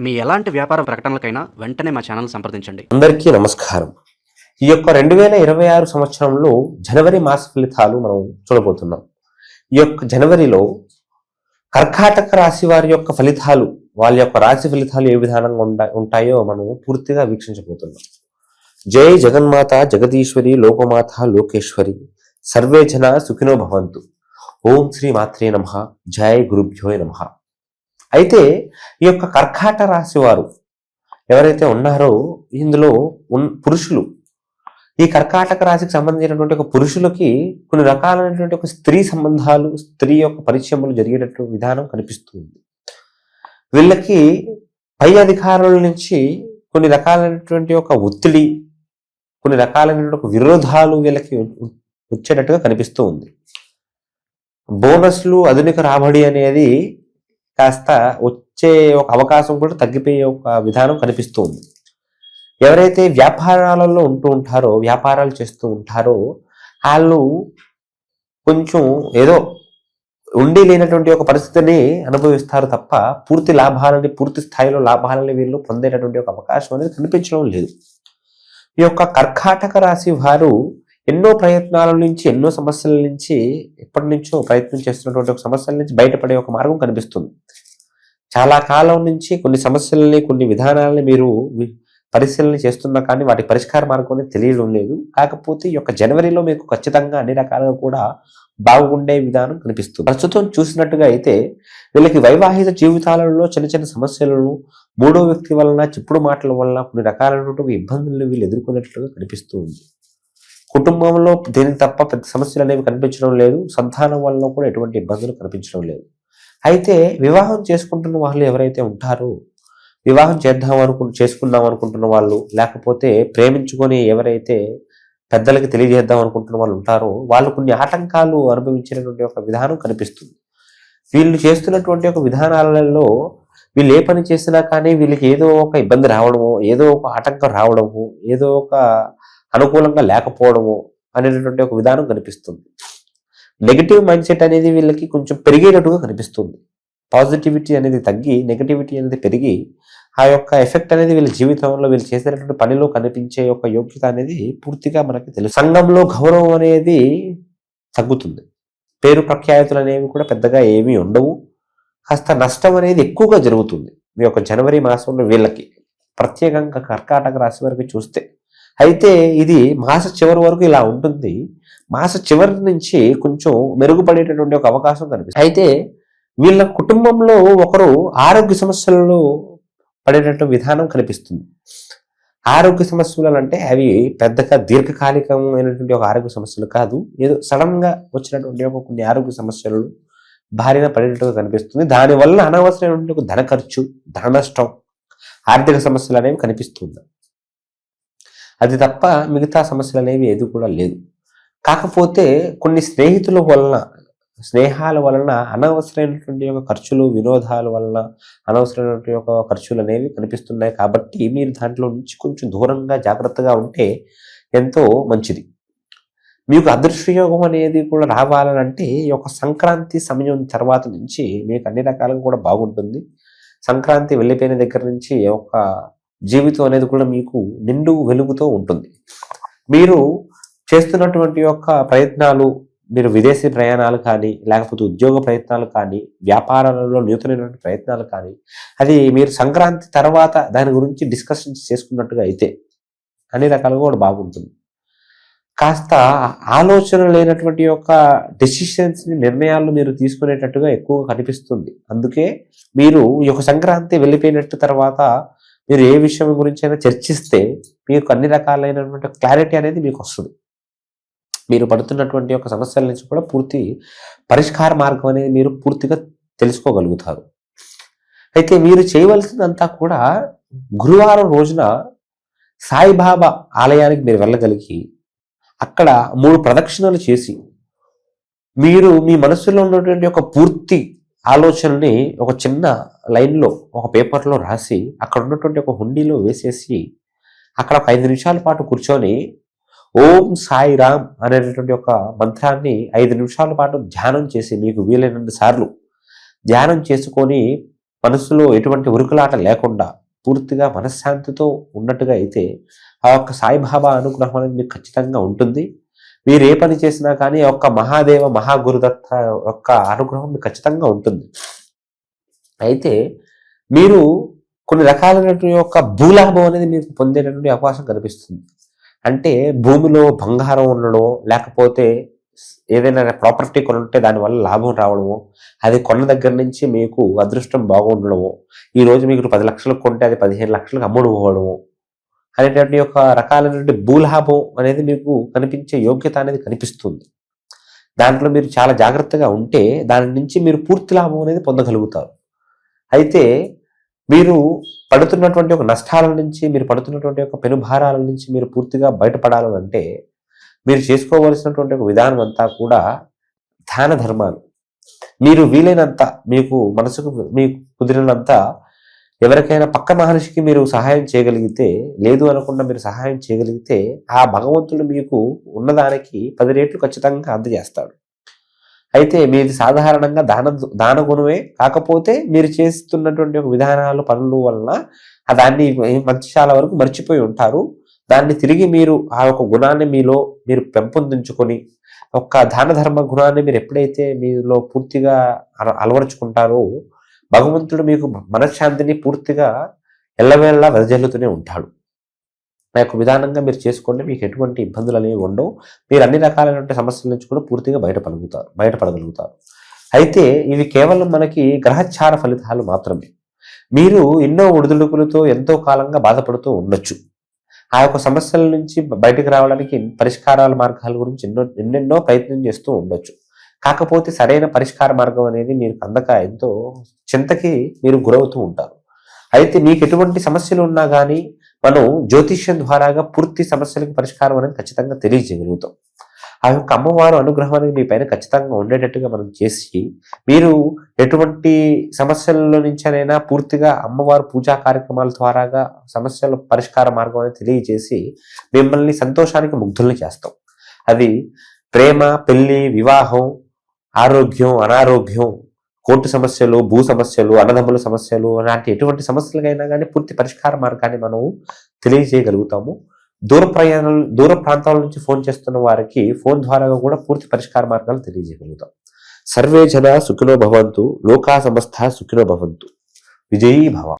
మీ ఎలాంటి వ్యాపార ప్రకటనలకైనా వెంటనే మా ఛానల్ సంప్రదించండి. అందరికీ నమస్కారం. ఈ యొక్క రెండు వేల ఇరవై ఆరు సంవత్సరంలో జనవరి మాస ఫలితాలు మనం చూడబోతున్నాం. ఈ యొక్క జనవరిలో కర్కాటక రాశి వారి యొక్క ఫలితాలు వాళ్ళ యొక్క రాశి ఫలితాలు ఏ విధానంగా ఉండా- ఉంటాయో మనం పూర్తిగా వీక్షించబోతున్నాం. జై జగన్మాత జగదీశ్వరి లోకమాత లోకేశ్వరి. సర్వే జన సుఖినో భవంతు. ఓం శ్రీ మాత్రే నమ. జై గురుభ్యోయ నమ. అయితే ఈ యొక్క కర్కాట రాశి వారు ఎవరైతే ఉన్నారో ఇందులో ఉన్ పురుషులు. ఈ కర్కాటక రాశికి సంబంధించినటువంటి ఒక పురుషులకి కొన్ని రకాలైనటువంటి ఒక స్త్రీ సంబంధాలు స్త్రీ యొక్క పరిచయములు జరిగేటటువంటి విధానం కనిపిస్తుంది. వీళ్ళకి పై అధికారుల నుంచి కొన్ని రకాలైనటువంటి ఒక ఒత్తిడి కొన్ని రకాలైనటువంటి ఒక విరోధాలు వీళ్ళకి వచ్చేటట్టుగా కనిపిస్తూ ఉంది. బోనస్లు ఆధునిక రాబడి అనేది కాస్త వచ్చే ఒక అవకాశం కూడా తగ్గిపోయే ఒక విధానం కనిపిస్తూ ఉంది. ఎవరైతే వ్యాపారాలలో ఉంటూ ఉంటారో వ్యాపారాలు చేస్తూ ఉంటారో వాళ్ళు కొంచెం ఏదో ఉండి లేనటువంటి ఒక పరిస్థితిని అనుభవిస్తారు తప్ప పూర్తి లాభాలని పూర్తి స్థాయిలో లాభాలని వీళ్ళు పొందేటటువంటి ఒక అవకాశం అనేది కనిపించడం లేదు. ఈ యొక్క కర్కాటక రాశి వారు ఎన్నో ప్రయత్నాల నుంచి ఎన్నో సమస్యల నుంచి ఎప్పటి నుంచో ప్రయత్నం చేస్తున్నటువంటి ఒక సమస్యల నుంచి బయటపడే ఒక మార్గం కనిపిస్తుంది. చాలా కాలం నుంచి కొన్ని సమస్యలని కొన్ని విధానాలని మీరు పరిశీలన చేస్తున్నా కానీ వాటి పరిష్కార మార్గం అనేది తెలియడం లేదు. కాకపోతే ఈ యొక్క జనవరిలో మీకు ఖచ్చితంగా అన్ని రకాలుగా కూడా బాగుండే విధానం కనిపిస్తుంది. ప్రస్తుతం చూసినట్టుగా అయితే వీళ్ళకి వైవాహిక జీవితాలలో చిన్న చిన్న సమస్యలను మూడో వ్యక్తి వలన చిప్పుడు మాటల వలన కొన్ని రకాలైనటువంటి ఇబ్బందులను వీళ్ళు ఎదుర్కొన్నట్లుగా కనిపిస్తుంది కుటుంబంలో దేనికి తప్ప పెద్ద సమస్యలు అనేవి కనిపించడం లేదు. సంతానం వల్ల కూడా ఎటువంటి ఇబ్బందులు కనిపించడం లేదు. అయితే వివాహం చేసుకుంటున్న వాళ్ళు ఎవరైతే ఉంటారో వివాహం చేద్దాం అనుకు చేసుకుందాం అనుకుంటున్న వాళ్ళు లేకపోతే ప్రేమించుకొని ఎవరైతే పెద్దలకి తెలియజేద్దాం అనుకుంటున్న వాళ్ళు ఉంటారో వాళ్ళు కొన్ని ఆటంకాలు అనుభవించినటువంటి ఒక విధానం కనిపిస్తుంది. వీళ్ళు చేస్తున్నటువంటి ఒక విధానాలలో వీళ్ళు ఏ పని చేసినా కానీ వీళ్ళకి ఏదో ఒక ఇబ్బంది రావడము ఏదో ఒక ఆటంకం రావడము ఏదో ఒక అనుకూలంగా లేకపోవడము అనేటటువంటి ఒక విధానం కనిపిస్తుంది. నెగిటివ్ మైండ్ సెట్ అనేది వీళ్ళకి కొంచెం పెరిగేటట్టుగా కనిపిస్తుంది. పాజిటివిటీ అనేది తగ్గి నెగిటివిటీ అనేది పెరిగి ఆ యొక్క ఎఫెక్ట్ అనేది వీళ్ళ జీవితంలో వీళ్ళు చేసేటటువంటి పనిలో కనిపించే యొక్క యోగ్యత అనేది పూర్తిగా మనకి తెలుసు. సంఘంలో గౌరవం అనేది తగ్గుతుంది. పేరు ప్రఖ్యాతులు అనేవి కూడా పెద్దగా ఏమీ ఉండవు. కాస్త నష్టం అనేది ఎక్కువగా జరుగుతుంది. మీ యొక్క జనవరి మాసంలో వీళ్ళకి. ప్రత్యేకంగా కర్కాటక రాశి వరకు చూస్తే అయితే ఇది మాస చివరి వరకు ఇలా ఉంటుంది. మాస చివరి నుంచి కొంచెం మెరుగుపడేటటువంటి ఒక అవకాశం కనిపిస్తుంది. అయితే వీళ్ళ కుటుంబంలో ఒకరు ఆరోగ్య సమస్యలలో పడేటట్టు విధానం కనిపిస్తుంది. ఆరోగ్య సమస్యలు అంటే అవి పెద్దగా దీర్ఘకాలికమైనటువంటి ఒక ఆరోగ్య సమస్యలు కాదు. ఏదో సడన్గా వచ్చినటువంటి ఒక కొన్ని ఆరోగ్య సమస్యలు భారీగా పడేటట్టుగా కనిపిస్తుంది. దానివల్ల అనవసరమైనటువంటి ఒక ధన ఖర్చు ధన నష్టం ఆర్థిక సమస్యలు అనేవి కనిపిస్తుంది అది తప్ప మిగతా సమస్యలు అనేవి ఏది కూడా లేదు. కాకపోతే కొన్ని స్నేహితుల వలన స్నేహాల వలన అనవసరమైనటువంటి యొక్క ఖర్చులు వినోదాల వలన అనవసరమైనటువంటి యొక్క ఖర్చులు అనేవి కనిపిస్తున్నాయి. కాబట్టి మీరు దాంట్లో నుంచి కొంచెం దూరంగా జాగ్రత్తగా ఉంటే ఎంతో మంచిది. మీకు అదృష్టయోగం అనేది కూడా రావాలనంటే ఈ యొక్క సంక్రాంతి సమయం తర్వాత నుంచి మీకు అన్ని రకాలుగా కూడా బాగుంటుంది. సంక్రాంతి వెళ్ళిపోయిన దగ్గర నుంచి ఒక జీవితం అనేది కూడా మీకు నిండు వెలుగుతో ఉంటుంది. మీరు చేస్తున్నటువంటి యొక్క ప్రయత్నాలు మీరు విదేశీ ప్రయాణాలు కానీ లేకపోతే ఉద్యోగ ప్రయత్నాలు కానీ వ్యాపారాలలో నూతనమైనటువంటి ప్రయత్నాలు కానీ అది మీరు సంక్రాంతి తర్వాత దాని గురించి డిస్కషన్స్ చేసుకున్నట్టుగా అయితే అన్ని రకాలుగా కూడా బాగుంటుంది. కాస్త ఆలోచన లేనటువంటి యొక్క డెసిషన్స్ని నిర్ణయాలు మీరు తీసుకునేటట్టుగా ఎక్కువగా కనిపిస్తుంది. అందుకే మీరు ఈ యొక్క సంక్రాంతి వెళ్ళిపోయినట్టు తర్వాత మీరు ఏ విషయం గురించి అయినా చర్చిస్తే మీకు అన్ని రకాలైనటువంటి క్లారిటీ అనేది మీకు వస్తుంది. మీరు పడుతున్నటువంటి యొక్క సమస్యల నుంచి కూడా పూర్తి పరిష్కార మార్గం అనేది మీరు పూర్తిగా తెలుసుకోగలుగుతారు. అయితే మీరు చేయవలసిందంతా కూడా గురువారం రోజున సాయిబాబా ఆలయానికి మీరు వెళ్ళగలిగి అక్కడ మూడు ప్రదక్షిణలు చేసి మీరు మీ మనసులో ఉన్నటువంటి ఒక పూర్తి ఆలోచనని ఒక చిన్న లైన్లో ఒక పేపర్లో రాసి అక్కడ ఉన్నటువంటి ఒక హుండీలో వేసేసి అక్కడ ఒక ఐదు నిమిషాల పాటు కూర్చొని ఓం సాయి రామ్ అనేటటువంటి ఒక మంత్రాన్ని ఐదు నిమిషాల పాటు ధ్యానం చేసి మీకు వీలైనంత సార్లు ధ్యానం చేసుకొని మనసులో ఎటువంటి ఉరుకులాట లేకుండా పూర్తిగా మనశ్శాంతితో ఉన్నట్టుగా అయితే ఆ యొక్క సాయిబాబా అనుగ్రహం అనేది మీకు ఖచ్చితంగా ఉంటుంది. మీరు ఏ పని చేసినా కానీ ఆ యొక్క మహాదేవ మహాగురుదత్త యొక్క అనుగ్రహం మీకు ఖచ్చితంగా ఉంటుంది. అయితే మీరు కొన్ని రకాలైనటువంటి యొక్క భూలాభం అనేది మీకు పొందేటటువంటి అవకాశం కనిపిస్తుంది. అంటే భూమిలో బంగారం ఉండడం లేకపోతే ఏదైనా ప్రాపర్టీ కొనుంటే ఉంటే దానివల్ల లాభం రావడము అది కొన్న దగ్గర నుంచి మీకు అదృష్టం బాగుండడము ఈ రోజు మీకు పది లక్షలకు కొంటే అది పదిహేను లక్షలకు అమ్ముడు పోవడము అనేటువంటి యొక్క రకాలైనటువంటి భూలాభం అనేది మీకు కనిపించే యోగ్యత అనేది కనిపిస్తుంది. దాంట్లో మీరు చాలా జాగ్రత్తగా ఉంటే దాని నుంచి మీరు పూర్తి లాభం అనేది పొందగలుగుతారు. అయితే మీరు పడుతున్నటువంటి ఒక నష్టాల నుంచి మీరు పడుతున్నటువంటి ఒక పెనుభారాల నుంచి మీరు పూర్తిగా బయటపడాలంటే మీరు చేసుకోవలసినటువంటి ఒక విధానం అంతా కూడా దాన ధర్మాలు. మీరు వీలైనంత మీకు మనసుకు మీకు కుదిరినంత ఎవరికైనా పక్క మహర్షికి మీరు సహాయం చేయగలిగితే లేదు అనకుండా మీరు సహాయం చేయగలిగితే ఆ భగవంతుడు మీకు ఉన్నదానికి పది రేట్లు ఖచ్చితంగా అందజేస్తాడు. అయితే మీది సాధారణంగా దాన దాన గుణమే కాకపోతే మీరు చేస్తున్నటువంటి ఒక విధానాలు పనులు వలన ఆ దాన్ని మంచి చాలా వరకు మర్చిపోయి ఉంటారు. దాన్ని తిరిగి మీరు ఆ యొక్క గుణాన్ని మీలో మీరు పెంపొందించుకొని ఒక దాన ధర్మ గుణాన్ని మీరు ఎప్పుడైతే మీలో పూర్తిగా అల- అలవరుచుకుంటారో భగవంతుడు మీకు మనశ్శాంతిని పూర్తిగా ఎల్లవేళలా వెదజల్లుతూనే ఉంటాడు. ఆ యొక్క విధానంగా మీరు చేసుకోండి మీకు ఎటువంటి ఇబ్బందులు అనేవి ఉండవు. మీరు అన్ని రకాలైనటువంటి సమస్యల నుంచి కూడా పూర్తిగా బయటపడగలుగుతారు బయటపడగలుగుతారు. అయితే ఇవి కేవలం మనకి గ్రహచార ఫలితాలు మాత్రమే. మీరు ఎన్నో ఒడిదుడుకులతో ఎంతో కాలంగా బాధపడుతూ ఉండొచ్చు. ఆ యొక్క సమస్యల నుంచి బయటకు రావడానికి పరిష్కారాల మార్గాల గురించి ఎన్నో ఎన్నెన్నో ప్రయత్నం చేస్తూ ఉండొచ్చు. కాకపోతే సరైన పరిష్కార మార్గం అనేది మీరు అందక ఎంతో చింతకి మీరు గురవుతూ ఉంటారు. అయితే మీకు ఎటువంటి సమస్యలు ఉన్నా కానీ మనం జ్యోతిష్యం ద్వారాగా పూర్తి సమస్యలకు పరిష్కారం అనేది ఖచ్చితంగా తెలియజేయగలుగుతాం. ఆ యొక్క అమ్మవారు అనుగ్రహం అనేది మీ పైన ఖచ్చితంగా ఉండేటట్టుగా మనం చేసి మీరు ఎటువంటి సమస్యల్లో నుంచైనా పూర్తిగా అమ్మవారు పూజా కార్యక్రమాల ద్వారాగా సమస్యల పరిష్కార మార్గం అనేది తెలియజేసి మిమ్మల్ని సంతోషానికి ముగ్ధుల్ని చేస్తాం. అది ప్రేమ పెళ్ళి వివాహం ఆరోగ్యం అనారోగ్యం కోర్టు సమస్యలు భూ సమస్యలు అన్నదమ్ముల సమస్యలు అలాంటి ఎటువంటి సమస్యలకైనా కానీ పూర్తి పరిష్కార మార్గాన్ని మనం తెలియజేయగలుగుతాము. దూర ప్రయాణాలు దూర ప్రాంతాల నుంచి ఫోన్ చేస్తున్న వారికి ఫోన్ ద్వారా కూడా పూర్తి పరిష్కార మార్గాలు తెలియజేయగలుగుతాం. సర్వే జన సుఖినో భవంతు లోకా సంస్థ సుఖినో భవంతు. విజయీ భవ.